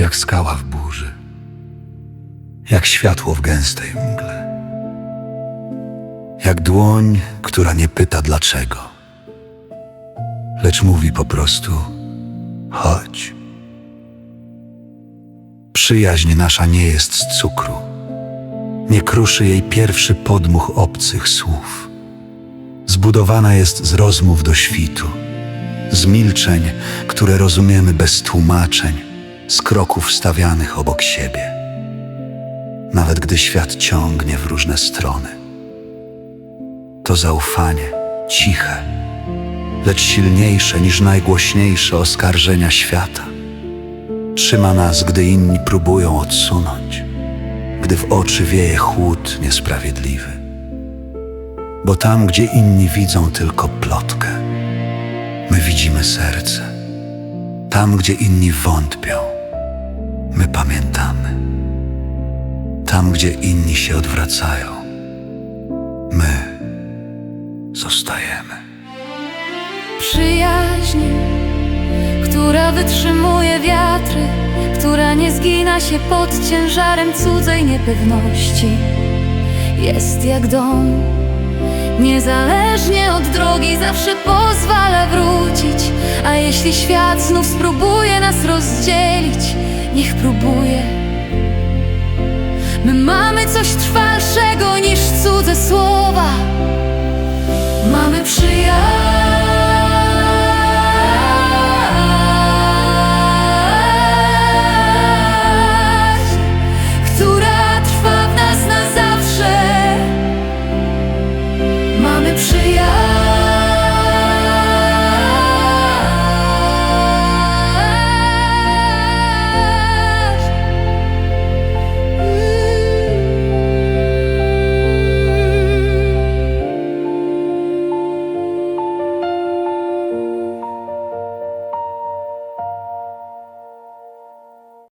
jak skała w burzy, jak światło w gęstej mgle, jak dłoń, która nie pyta dlaczego, lecz mówi po prostu: chodź. Przyjaźń nasza nie jest z cukru, nie kruszy jej pierwszy podmuch obcych słów. Zbudowana jest z rozmów do świtu, z milczeń, które rozumiemy bez tłumaczeń, z kroków stawianych obok siebie. Nawet gdy świat ciągnie w różne strony, to zaufanie, ciche, lecz silniejsze niż najgłośniejsze oskarżenia świata, trzyma nas, gdy inni próbują odsunąć, gdy w oczy wieje chłód niesprawiedliwy. Bo tam, gdzie inni widzą tylko plotkę, my widzimy serce. Tam, gdzie inni wątpią, my pamiętamy. Tam, gdzie inni się odwracają, my zostajemy. Przyjaźń, która wytrzymuje wiatry, która nie zgina się pod ciężarem cudzej niepewności. Jest jak dom, niezależnie od drogi, zawsze pozwala wrócić. A jeśli świat znów spróbuje nas rozdzielić, niech próbuje. My mamy coś trwalszego niż cudze słowa.